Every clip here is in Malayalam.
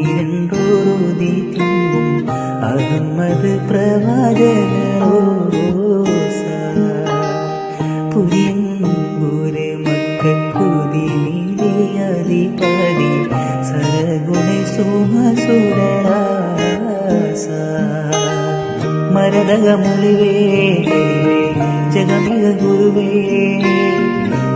പുകളായുലകിന്നുയിരണ്ടോറുതി തിങ്ങും അഹമ്മദ് പ്രവാചകോസ പുതിയങ്കൂര് മക്കുതി അധിപതി സരഗുണ സുമസുരരാസ മരതക മുളിവേ ജഗമിക ഗുരുവേ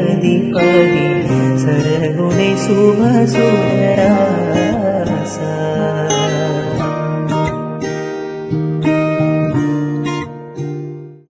നീതിയധിപതി സരഗുണ സുമസുരാസ